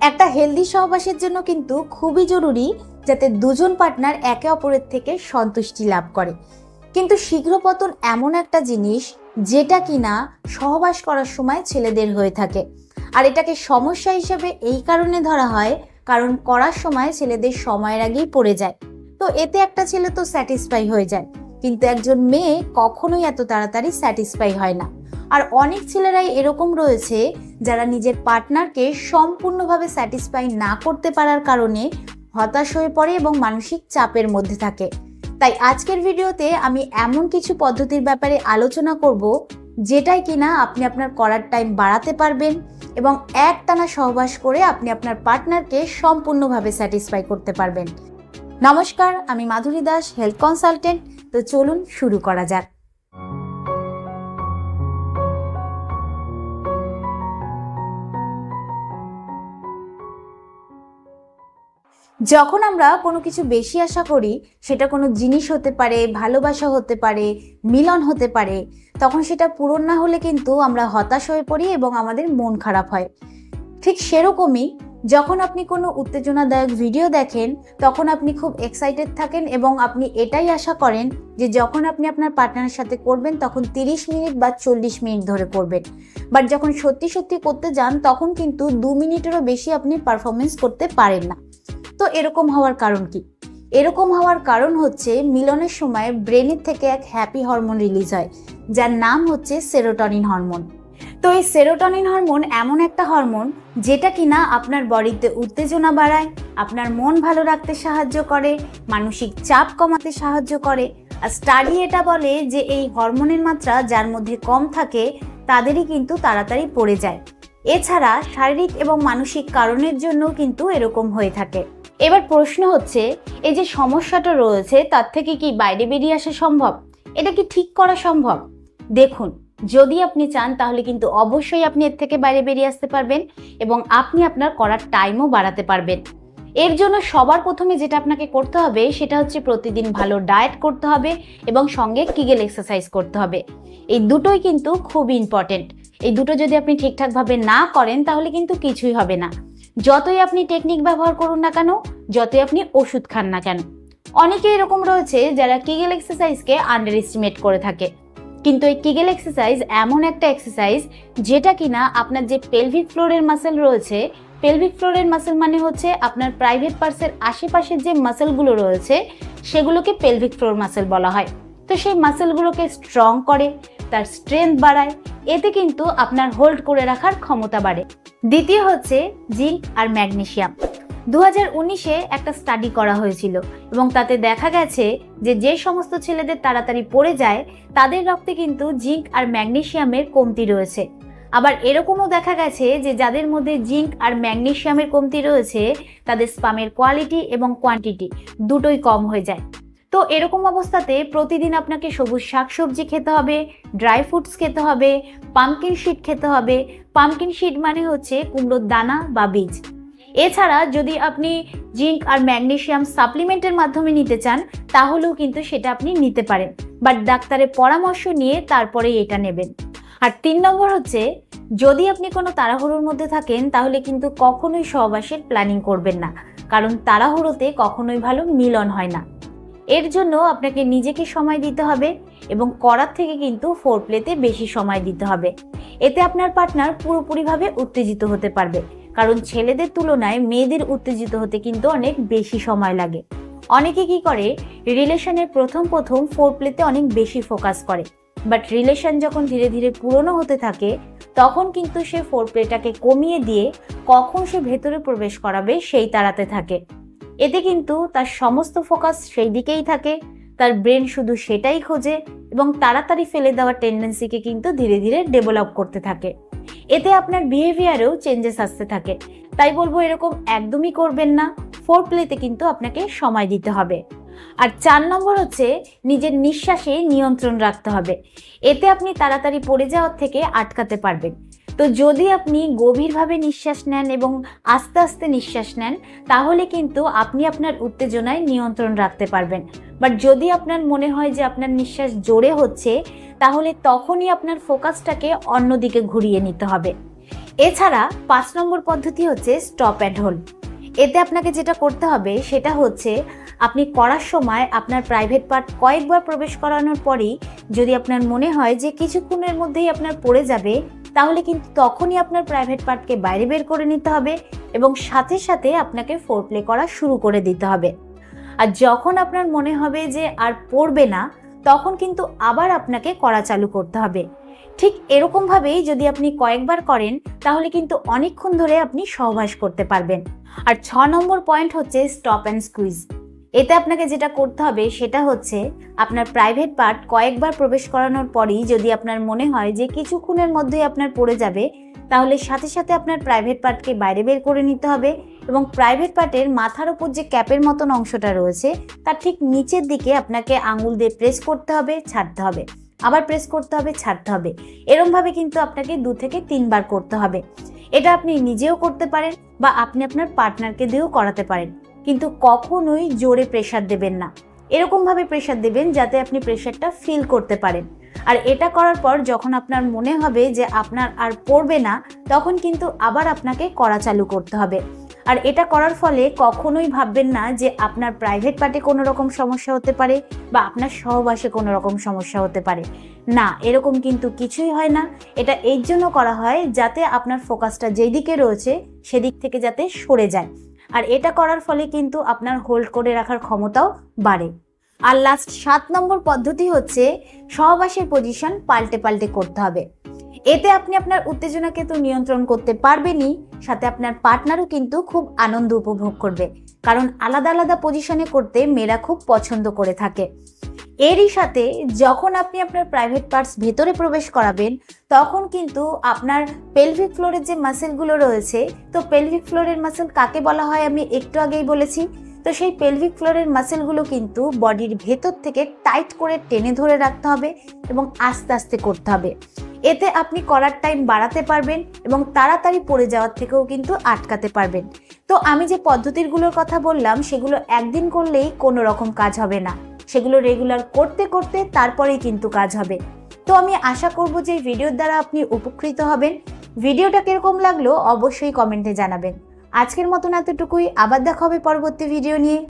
একটা হেলদি সহবাসের জন্য কিন্তু খুবই জরুরি যাতে দুজন পার্টনার একে অপরের থেকে সন্তুষ্টি লাভ করে। কিন্তু শীঘ্র পতন এমন একটা জিনিস যেটা কিনা সহবাস করার সময় ছেলেদের হয়ে থাকে। আর এটাকে সমস্যা হিসেবে এই কারণে ধরা হয় কারণ করার সময় ছেলেদের সময়ের আগেই পড়ে যায়। তো এতে একটা ছেলে তো স্যাটিসফাই হয়ে যায়। কিন্তু একজন মেয়ে কখনোই এত তাড়াতাড়ি স্যাটিসফাই হয় না। আর অনেক ছেলেরাই এরকম রয়েছে যারা নিজের পার্টনারকে সম্পূর্ণভাবে স্যাটিসফাই না করতে পারার কারণে হতাশ হয়ে পড়ে এবং মানসিক চাপের মধ্যে থাকে। তাই আজকের ভিডিওতে আমি এমন কিছু পদ্ধতির ব্যাপারে আলোচনা করব যেটাই কিনা আপনি আপনার করার টাইম বাড়াতে পারবেন এবং একটানা সহবাস করে আপনি আপনার পার্টনারকে সম্পূর্ণভাবে স্যাটিসফাই করতে পারবেন। নমস্কার, আমি মাধুরী দাস, হেলথ কনসালটেন্ট। তো চলুন শুরু করা যাক। যখন আমরা কোনো কিছু বেশি আশা করি, সেটা কোনো জিনিস হতে পারে, ভালোবাসা হতে পারে, মিলন হতে পারে, তখন সেটা পূরণ না হলে কিন্তু আমরা হতাশ হয়ে পড়ি এবং আমাদের মন খারাপ হয়। ঠিক সেরকমই যখন আপনি কোনো উত্তেজনাদায়ক ভিডিও দেখেন, তখন আপনি খুব এক্সাইটেড থাকেন এবং আপনি এটাই আশা করেন যে যখন আপনি আপনার পার্টনারের সাথে করবেন, তখন 30 মিনিট বা চল্লিশ মিনিট ধরে করবেন। বাট যখন সত্যি সত্যি করতে যান, তখন কিন্তু দু মিনিটেরও বেশি আপনি পারফরমেন্স করতে পারেন না। তো এরকম হওয়ার কারণ কি? এরকম হওয়ার কারণ হচ্ছে মিলনের সময় ব্রেনের থেকে এক হ্যাপি হরমোন রিলিজ হয়, যার নাম হচ্ছে সেরোটনিন হরমোন। তো এই সেরোটনিন হরমোন এমন একটা হরমোন যেটা কিনা আপনার বডিতে উত্তেজনা বাড়ায়, আপনার মন ভালো রাখতে সাহায্য করে, মানসিক চাপ কমাতে সাহায্য করে। আর স্টাডি এটা বলে যে এই হরমোনের মাত্রা যার মধ্যে কম থাকে, তাদেরই কিন্তু তাড়াতাড়ি পড়ে যায়। এছাড়া শারীরিক এবং মানসিক কারণের জন্য কিন্তু এরকম হয়ে থাকে। এবার প্রশ্ন হচ্ছে, এই যে সমস্যাটা রয়েছে, তার থেকে কি বাইরে বেরিয়ে আসা সম্ভব? এটা কি ঠিক করা সম্ভব? দেখুন, যদি আপনি চান, তাহলে কিন্তু অবশ্যই আপনি এর থেকে বাইরে বেরিয়ে আসতে পারবেন এবং আপনি আপনার করার টাইমও বাড়াতে পারবেন। এর জন্য সবার প্রথমে যেটা আপনাকে করতে হবে, সেটা হচ্ছে প্রতিদিন ভালো ডায়েট করতে হবে এবং সঙ্গে কিগেল এক্সারসাইজ করতে হবে। এই দুটোই কিন্তু খুব ইম্পর্টেন্ট এই দুটো যদি আপনি ঠিকঠাকভাবে না করেন, তাহলে কিন্তু কিছুই হবে না। যতই আপনি টেকনিক ব্যবহার করুন না কেন, যতই আপনি ওষুধ খান না কেন। অনেকে এরকম রয়েছে যারা কিগেল এক্সারসাইজকে আন্ডার এস্টিমেট করে থাকে। কিন্তু এই কিগেল এক্সারসাইজ এমন একটা এক্সারসাইজ যেটা কিনা আপনার যে পেলভিক ফ্লোরের মাসেল রয়েছে পেলভিক ফ্লোরের মাসেল মানে হচ্ছে আপনার প্রাইভেট পার্সের আশেপাশের যে মাসেলগুলো রয়েছে, সেগুলোকে পেলভিক ফ্লোর মাসেল বলা হয়। তো সেই মাসেলগুলোকে স্ট্রং করে, তার স্ট্রেংথ বাড়ায়, এতে কিন্তু আপনার হোল্ড করে রাখার ক্ষমতা বাড়ে। দ্বিতীয় হচ্ছে জিঙ্ক আর ম্যাগনেসিয়াম। দু হাজার উনিশে একটা স্টাডি করা হয়েছিল এবং তাতে দেখা গেছে যে যে সমস্ত ছেলেদের তাড়াতাড়ি পড়ে যায়, তাদের রক্তে কিন্তু জিঙ্ক আর ম্যাগনেসিয়ামের কমতি রয়েছে। আবার এরকমও দেখা গেছে যে যাদের মধ্যে জিঙ্ক আর ম্যাগনেসিয়ামের কমতি রয়েছে, তাদের স্পামের কোয়ালিটি এবং কোয়ান্টিটি দুটোই কম হয়ে যায়। তো এরকম অবস্থাতে প্রতিদিন আপনাকে সবুজ শাকসবজি খেতে হবে ড্রাই ফ্রুটস খেতে হবে পামকিন শিট খেতে হবে। পামকিন শিট মানে হচ্ছে কুমড়োর দানা বা বীজ। এছাড়া যদি আপনি জিঙ্ক আর ম্যাগনেসিয়াম সাপ্লিমেন্টের মাধ্যমে নিতে চান, তাহলেও কিন্তু সেটা আপনি নিতে পারেন। বাট ডাক্তারের পরামর্শ নিয়ে তারপরে এটা নেবেন। আর তিন নম্বর হচ্ছে, যদি আপনি কোনো তাড়াহুড়োর মধ্যে থাকেন, তাহলে কিন্তু কখনোই সহবাসের প্ল্যানিং করবেন না। কারণ তাড়াহুড়োতে কখনোই ভালো মিলন হয় না। এর জন্য আপনাকে নিজেকে সময় দিতে হবে এবং করার থেকে কিন্তু ফোর প্লেতে বেশি সময় দিতে হবে। এতে আপনার পার্টনার পুরোপুরিভাবে উত্তেজিত হতে পারবে। কারণ ছেলেদের তুলনায় মেয়েদের উত্তেজিত হতে কিন্তু অনেক বেশি সময় লাগে। অনেকে কি করে, রিলেশনের প্রথম প্রথম ফোর প্লেতে অনেক বেশি ফোকাস করে। বাট রিলেশন যখন ধীরে ধীরে পুরনো হতে থাকে, তখন কিন্তু সে ফোর প্লেটাকে কমিয়ে দিয়ে কখন সে ভেতরে প্রবেশ করাবে সেই তাড়াতে থাকে। এতে কিন্তু তার সমস্ত ফোকাস সেই দিকেই থাকে। তার ব্রেন শুধু সেটাই খোঁজে এবং তাড়াতাড়ি ফেলে দেওয়ার টেন্ডেন্সিকে কিন্তু ধীরে ধীরে ডেভেলপ করতে থাকে। এতে আপনার বিহেভিয়ারেও চেঞ্জেস আসতে থাকে। তাই বলব এরকম একদমই করবেন না। ফোর প্লেতে কিন্তু আপনাকে সময় দিতে হবে। আর চার নম্বর হচ্ছে নিজের নিঃশ্বাসে নিয়ন্ত্রণ রাখতে হবে। এতে আপনি তাড়াতাড়ি পড়ে যাওয়ার থেকে আটকাতে পারবেন। তো যদি আপনি গভীরভাবে নিঃশ্বাস নেন এবং আস্তে আস্তে নিঃশ্বাস নেন, তাহলে কিন্তু আপনি আপনার উত্তেজনায় নিয়ন্ত্রণ রাখতে পারবেন। বাট যদি আপনার মনে হয় যে আপনার নিঃশ্বাস জোরে হচ্ছে, তাহলে তখনই আপনার ফোকাসটাকে অন্যদিকে ঘুরিয়ে নিতে হবে। এছাড়া পাঁচ নম্বর পদ্ধতি হচ্ছে স্টপ অ্যান্ড হোল্ড। এতে আপনাকে যেটা করতে হবে, সেটা হচ্ছে আপনি করার সময় আপনার প্রাইভেট পার্ট কয়েকবার প্রবেশ করানোর পরেই যদি আপনার মনে হয় যে কিছুক্ষণের মধ্যেই আপনার পড়ে যাবে তাহলে কিন্তু তখনই আপনার প্রাইভেট পার্টকে বাইরে বের করে নিতে হবে এবং সাথে সাথে আপনাকে ফোর প্লে করা শুরু করে দিতে হবে। আর যখন আপনার মনে হবে যে আর পড়বে না, তখন কিন্তু আবার আপনাকে করা চালু করতে হবে। ঠিক এরকমভাবেই যদি আপনি কয়েকবার করেন, তাহলে কিন্তু অনেকক্ষণ ধরে আপনি সহবাস করতে পারবেন। আর ছ নম্বর পয়েন্ট হচ্ছে স্টপ অ্যান্ড স্কুইজ এতে আপনাকে যেটা করতে হবে সেটা হচ্ছে আপনার প্রাইভেট পার্ট কয়েকবার প্রবেশ করানোর পরই যদি আপনার মনে হয় যে কিছুক্ষণের মধ্যেই আপনার পড়ে যাবে, তাহলে সাথে সাথে আপনার প্রাইভেট পার্টকে বাইরে বের করে নিতে হবে এবং প্রাইভেট পার্টের মাথার উপর যে ক্যাপের মতন অংশটা রয়েছে, তার ঠিক নিচের দিকে আপনাকে আঙুল দিয়ে প্রেস করতে হবে, ছাড়তে হবে। আবার প্রেস করতে হবে, ছাড়তে হবে। এরমভাবে কিন্তু আপনাকে দু থেকে তিনবার করতে হবে। এটা আপনি নিজেও করতে পারেন বা আপনি আপনার পার্টনারকে দিয়েও করাতে পারেন। কিন্তু কখনোই জোরে প্রেশার দেবেন না। এরকমভাবে প্রেশার দেবেন যাতে আপনি প্রেশারটা ফিল করতে পারেন। আর এটা করার পর যখন আপনার মনে হবে যে আপনার আর পড়বে না, তখন কিন্তু আবার আপনাকে করা চালু করতে হবে। আর এটা করার ফলে কখনোই ভাববেন না যে আপনার প্রাইভেট পার্টে কোনো রকম সমস্যা হতে পারে বা আপনার সহবাসে কোনো রকম সমস্যা হতে পারে। না, এরকম কিন্তু কিছুই হয় না। এটা এর জন্য করা হয় যাতে আপনার ফোকাসটা যেই দিকে রয়েছে, সেদিক থেকে যাতে সরে যায়। আর এটা করার ফলে কিন্তু আপনার হোল্ড করে রাখার ক্ষমতাও বাড়ে। আর লাস্ট সাত নম্বর পদ্ধতি হচ্ছে সহবাসের পজিশন পাল্টে পাল্টে করতে হবে। এতে আপনি আপনার উত্তেজনাকে তো নিয়ন্ত্রণ করতে পারবেনই, সাথে আপনার পার্টনারও কিন্তু খুব আনন্দ উপভোগ করবে। কারণ আলাদা আলাদা পজিশনে করতে মেয়েরা খুব পছন্দ করে থাকে। এরই সাথে যখন আপনি আপনার প্রাইভেট পার্টস ভেতরে প্রবেশ করাবেন, তখন কিন্তু আপনার পেলভিক ফ্লোরের যে মাসেলগুলো রয়েছে, তো পেলভিক ফ্লোরের মাসেল কাকে বলা হয় আমি একটু আগেই বলেছি? তো সেই পেলভিক ফ্লোরের মাসেলগুলো কিন্তু বডির ভেতর থেকে টাইট করে টেনে ধরে রাখতে হবে এবং আস্তে আস্তে করতে হবে। এতে আপনি করার টাইম বাড়াতে পারবেন এবং তাড়াতাড়ি পড়ে যাওয়ার থেকেও কিন্তু আটকাতে পারবেন। তো আমি যে পদ্ধতিগুলোর কথা বললাম, সেগুলো একদিন করলেই কোনো রকম কাজ হবে না। সেগুলো রেগুলার করতে করতে তারপরেই কিন্তু কাজ হবে। তো আমি আশা করব যে ভিডিওর দ্বারা আপনি উপকৃত হবেন। ভিডিওটা কীরকম লাগল অবশ্যই কমেন্টে জানাবেন। আজকের মতন এতটুকুই। আবার দেখা হবে পরবর্তী ভিডিও নিয়ে।